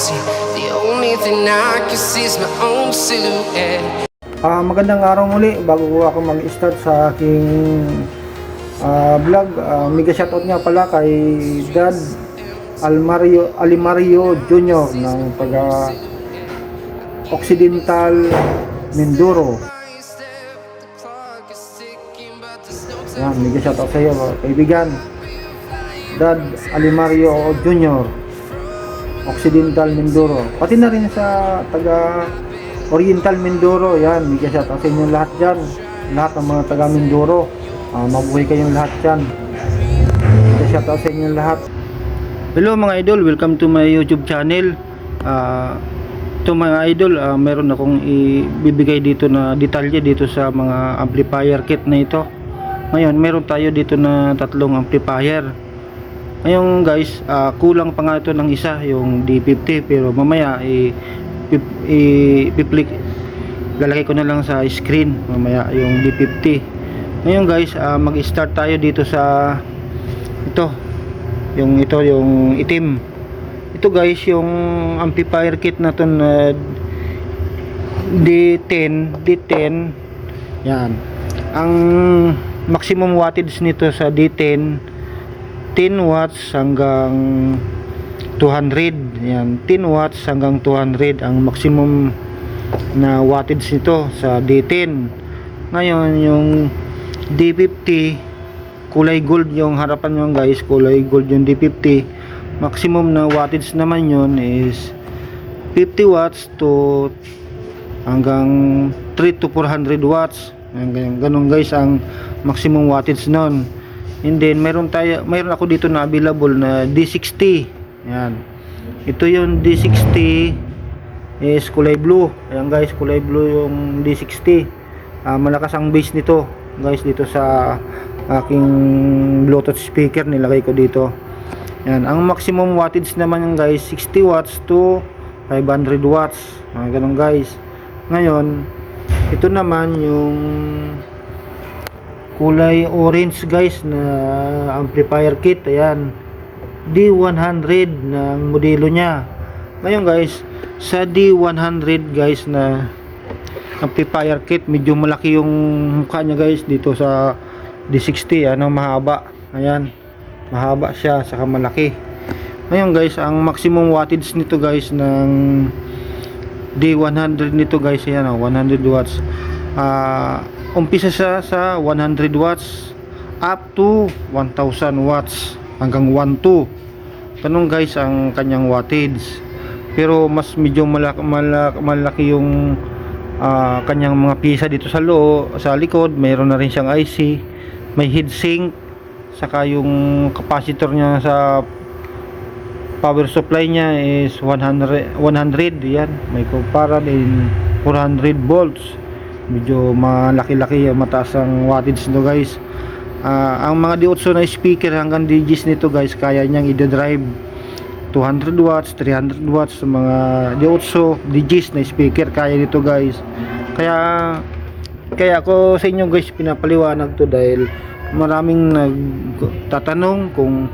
The only thing I can see is my own silhouette. Ah, magandang araw muli bago ko ako mag-start sa aking ah, vlog. Uh, mega shoutout nga pala kay Dad Almario Alimario Jr. ng taga Occidental Mindoro. Yan, mega shoutout sa iyo, kaibigan. Dad Alimario Jr. Occidental Mindoro. Pati na rin sa taga Oriental Mindoro. Yan, mega shoutout sa inyo lahat dyan. Lahat ng mga taga Mindoro. Ah, mabuhay kayong lahat dyan. Mega shoutout sa inyo lahat. Hello mga idol, welcome to my YouTube channel. Ah, ito mga idol, ah, meron akong ibibigay dito na detalye dito sa mga amplifier kit na ito. Ngayon, meron tayo dito na tatlong amplifier. Ngayon guys, ah, kulang pa nga ito ng isa, yung D50 pero mamaya i pip- i piplik lalagay ko na lang sa screen mamaya yung D50. Ngayon guys, ah, mag-start tayo dito sa ito. Yung ito yung itim. Ito guys, yung amplifier kit na to na D10, D10. Yan. Ang maximum wattage nito sa D10 10 watts hanggang 200 yan 10 watts hanggang 200 ang maximum na wattage nito sa D10 ngayon yung D50 kulay gold yung harapan nyo guys. Kulay gold yung D50 maximum na wattage naman yun is 50 watts to hanggang 3 to 400 watts. Ganun guys ang maximum wattage nun And then meron tayo, meron ako dito na available na D60. Yan. Ito yung D60 is kulay blue. Ayan guys, kulay blue yung D60. Ah, malakas ang bass nito. Guys, dito sa aking Bluetooth speaker nilagay ko dito. Yan, ang maximum wattage naman yung guys 60 watts to 500 watts. Ah, ganun guys. Ngayon, ito naman yung kulay orange guys na amplifier kit. Ayan. D100 ng modelo niya. Ngayon guys sa D100 guys na amplifier kit medyo malaki yung mukha niya guys dito sa D60 ano mahaba. Ayan. Mahaba siya saka malaki. Ngayon guys ang maximum wattage nito guys ng D100 nito guys ayan oh, 100 watts. Ah umpisa siya sa 100 watts up to 1000 watts hanggang 12 tanong guys ang kanyang wattage. Pero mas medyo malaki, malaki, malaki yung ah, kanyang mga pisa dito sa loo sa likod. Mayroon na rin siyang IC may heatsink saka yung capacitor niya sa power supply niya is 100 100 yan. May kumpara din 400 volts medyo malaki-laki mataas ang wattage nito guys. Ah, ang mga D8 na speaker hanggang DGs nito guys kaya niyang i-drive 200 watts 300 watts. Sa mga D8 DGs na speaker kaya nito guys. Kaya kaya ako sa inyo guys pinapaliwanag to dahil maraming nagtatanong kung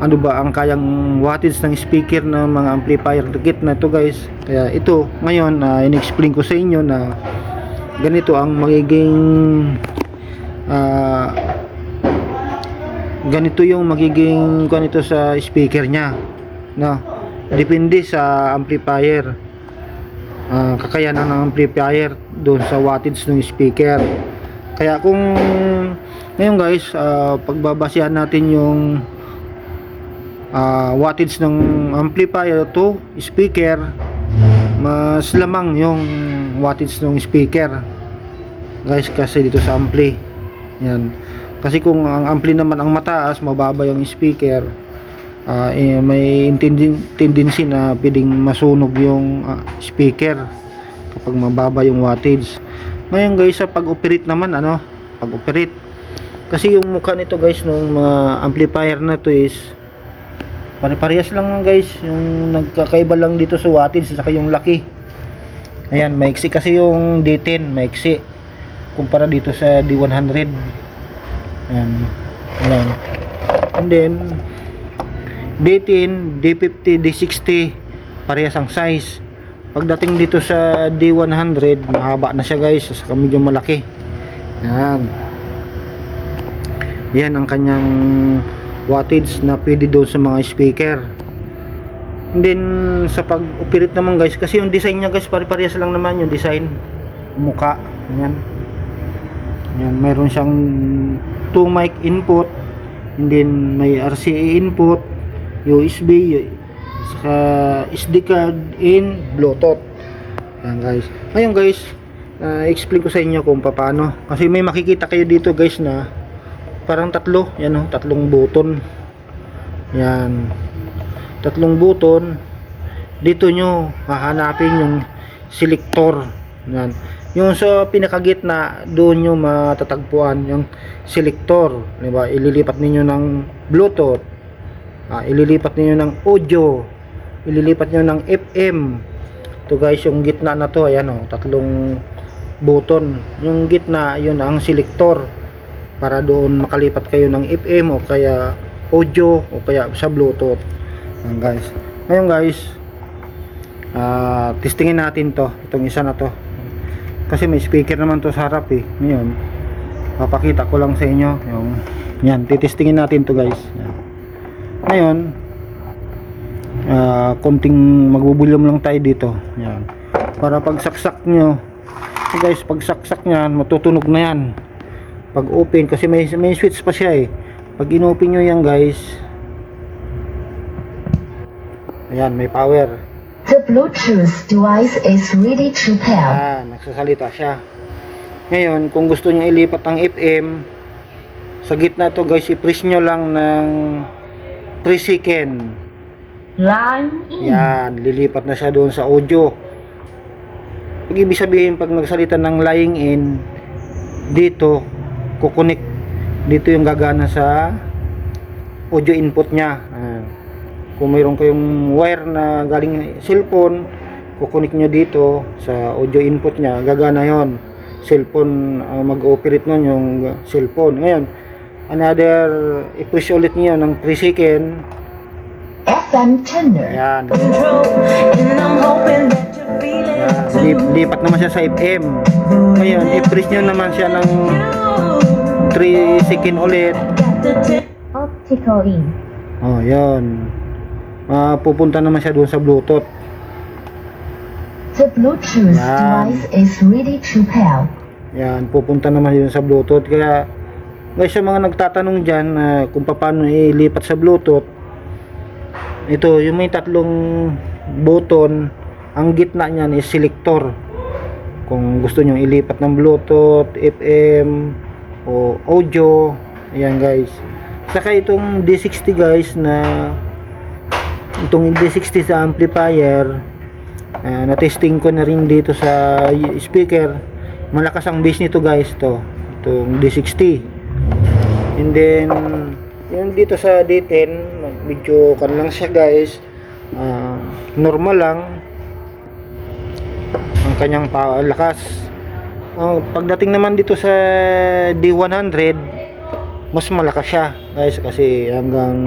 ano ba ang kayang wattage ng speaker ng mga amplifier kit na to guys. Kaya ito ngayon uh, in-explain ko sa inyo na ganito ang magiging ah, ganito yung magiging ganito sa speaker niya no? Depende sa amplifier. Ah, kakayanan ng amplifier doon sa wattage ng speaker. Kaya kung ngayon guys ah, pagbabasihan natin yung ah, wattage ng amplifier to speaker mas lamang yung wattage ng speaker. Guys kasi dito sa ampli. Yan. Kasi kung ang ampli naman ang mataas mababa yung speaker ah, eh, may tenden- tendency na pwedeng masunog yung ah, speaker kapag mababa yung wattage. Ngayon guys sa pag-operate naman ano pag-operate. Kasi yung mukha nito guys ng mga amplifier na to is pare-parehas lang guys. Yung nagkakaiba lang dito sa wattage saka yung laki ayan maiksi kasi yung D10 maiksi kumpara dito sa D100 ayan ayan and then D10 D50 D60 parehas ang size. Pagdating dito sa D100, mahaba na siya guys, saka medyo malaki. Yan. Yan ang kanyang wattage na pwede doon sa mga speaker. And then sa pag-operate naman guys, kasi yung design niya guys, pare-parehas lang naman yung design. Muka. Yan. Yan, mayroon siyang 2 mic input, and then may RCA input, USB, saka SD card in Bluetooth. Yan guys. Ngayon guys, uh, explain ko sa inyo kung paano. Kasi may makikita kayo dito guys na parang tatlo, yan oh, tatlong button. Yan. Tatlong button. Dito nyo hahanapin yung selector. Yan. Yung sa pinakagitna, doon nyo matatagpuan yung selector. Diba? Ililipat ninyo ng Bluetooth. Ah, ililipat ninyo ng audio. Ililipat nyo ng FM. Ito guys, yung gitna na to, ayan o, tatlong button. Yung gitna, yun ang selector. Para doon makalipat kayo ng FM o kaya audio o kaya sa Bluetooth. Ayan guys. Ngayon guys, ah, testingin natin to. Itong isa na to. Kasi may speaker naman to sa harap eh. Ngayon, papakita ko lang sa inyo yung yan, titestingin natin to guys. Yan. Ngayon, ah, konting magbubulong lang tayo dito. Yan. Para pag saksak nyo, so guys, pag saksak nyan, matutunog na yan. Pag open, kasi may, may switch pa siya eh. Pag inopen nyo yan guys, ayan, may power. The Bluetooth device is ready to pair. Ah, nagsasalita siya. Ngayon, kung gusto niyo ilipat ang FM, sa gitna to guys, i-press nyo lang ng 3 second. Line in. Yan, lilipat na siya doon sa audio. Pag ibig sabihin, pag nagsalita ng lying in, dito, kukunik. Dito yung gagana sa audio input niya. Kung mayroon kayong wire na galing cellphone, kukunik nyo dito sa audio input niya, gagana yon Cellphone, ah, mag-operate nun yung cellphone. Ngayon, another, i-push ulit niyo ng 3 second. FM tuner. Yan. Lip, lipat naman siya sa FM. Ngayon, i-press nyo naman siya ng 3 second ulit. Optical in. Oh, yan. Ah, pupunta naman siya doon sa Bluetooth. The Bluetooth Yan. device is ready to pair. Yan, pupunta naman yun sa Bluetooth. Kaya, guys, sa mga nagtatanong dyan ah, kung paano ilipat sa Bluetooth, ito, yung may tatlong button, ang gitna niyan is selector. Kung gusto nyo ilipat ng Bluetooth, FM, o audio, ayan guys. Saka itong D60 guys na itong D60 sa amplifier, ah, na-testing ko na rin dito sa speaker. Malakas ang bass nito guys to. Itong D60 and then yung dito sa D10 medyo kan lang siya guys. Ah, normal lang. Ang kanyang pa lakas. Ang pagdating naman dito sa D100 mas malakas siya guys kasi hanggang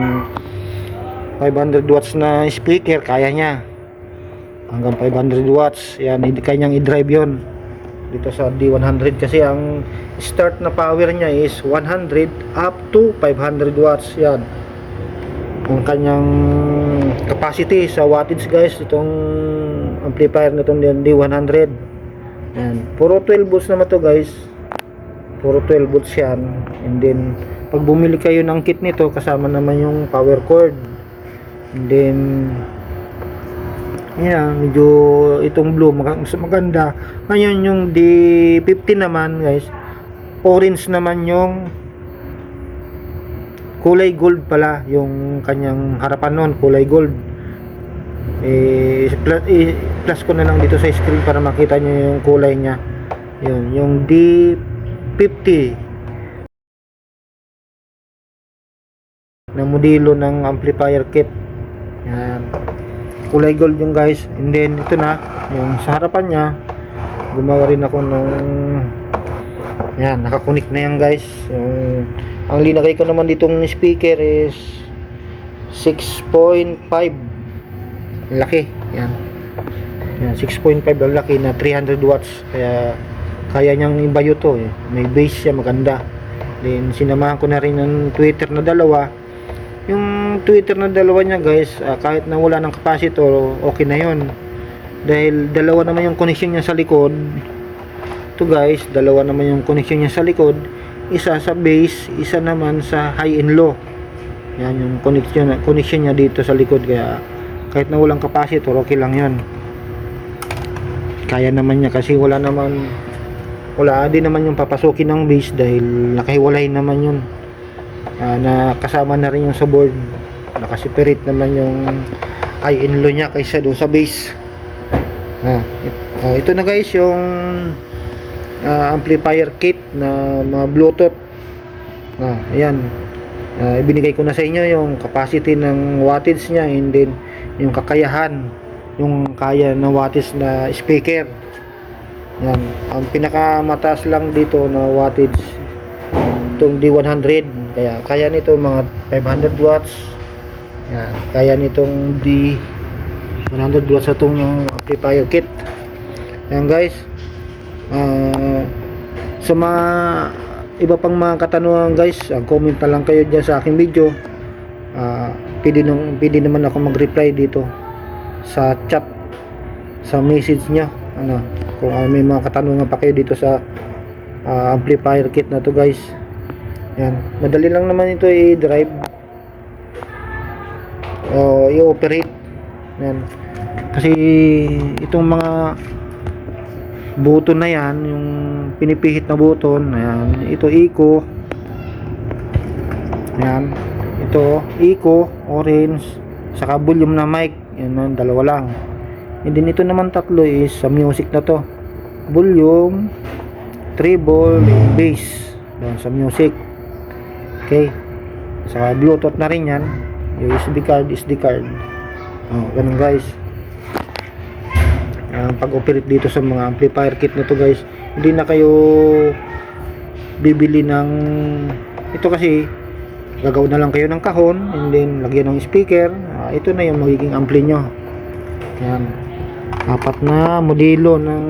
500 watts na speaker kaya niya. Hanggang 500 watts yan hindi kanyang i-drive yon dito sa D100 kasi ang start na power niya is 100 up to 500 watts yan. Ang kanyang capacity sa wattage guys itong amplifier na itong D100 yan. Puro 12 volts naman to guys. Puro 12 volts yan. And then pag bumili kayo ng kit nito kasama naman yung power cord and then yan, medyo itong blue maganda. Ngayon yung D50 naman, guys. Orange naman yung kulay gold pala yung kanyang harapan nun, kulay gold. Eh plus, eh, plus ko na lang dito sa screen para makita nyo yung kulay niya. Yun, yung D50 na modelo ng amplifier kit. Yan kulay gold yung guys and then ito na yung sa harapan niya gumawa rin ako ng yan nakakunik na yan guys yung, ang linagay ko naman ditong speaker is 6.5 laki Yan. Yan, 6.5 ang laki na 300 watts. Kaya kaya niyang ibayo to eh. May base siya maganda. Then sinamahan ko na rin ng Twitter na dalawa. Yung Twitter na dalawa niya guys, ah, kahit na wala ng capacitor, okay na yon. Dahil dalawa naman yung connection niya sa likod. Ito guys, dalawa naman yung connection niya sa likod. Isa sa base, isa naman sa high and low. Yan yung connection, connection niya dito sa likod kaya kahit na walang capacitor, okay lang yon. Kaya naman niya kasi wala naman wala din naman yung papasukin ng base dahil nakahiwalay naman yun. Ah, na kasama na rin yung sa board. Nakaseparate naman yung and low niya kaysa doon sa base. Ah, it- ah, ito na guys yung ah, amplifier kit na mga Bluetooth. Ah, ayan. Ah, ibinigay ko na sa inyo yung capacity ng wattage niya and then yung kakayahan yung kaya na wattage na speaker. Yan. Ang pinakamataas lang dito na wattage itong D100. Kaya kaya nito mga 500 watts. Yan. Kaya nitong D100 watts itong amplifier kit. Yan guys. Ah, sa mga iba pang mga katanungan guys, ang comment na lang kayo dyan sa aking video. Ah, pwede, nung, pwede naman ako mag-reply dito sa chat sa message nyo ano kung ah, may mga katanungan pa kayo dito sa ah, amplifier kit na to guys yan madali lang naman ito i-drive o i-operate. Yan. Kasi itong mga button na yan yung pinipihit na button ayan. Ito eco. Yan ito eco orange saka volume na mic. Yan man dalawa lang. And then ito naman tatlo is sa music na to. Volume treble bass. Yan sa music. Okay. Sa bluetooth na rin yan USB card SD card. Oh, ganun guys. Ang pag-operate dito sa mga amplifier kit na to guys hindi na kayo bibili ng ito kasi gagawin na lang kayo ng kahon and then lagyan ng speaker. Ah, ito na yung magiging ampli nyo. Yan. Apat na modelo ng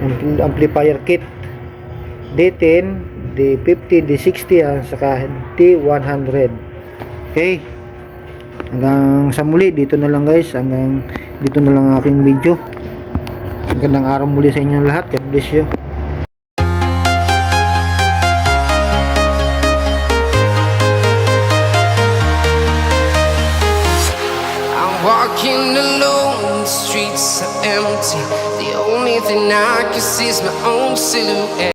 ampli- amplifier kit. D10 D50 D60 at saka D100 okay. Hanggang sa muli dito na lang guys. Hanggang dito na lang ang aking video. Magandang araw muli sa inyo lahat. God bless you. Walking alone, the streets are empty. The only thing I can see is my own silhouette.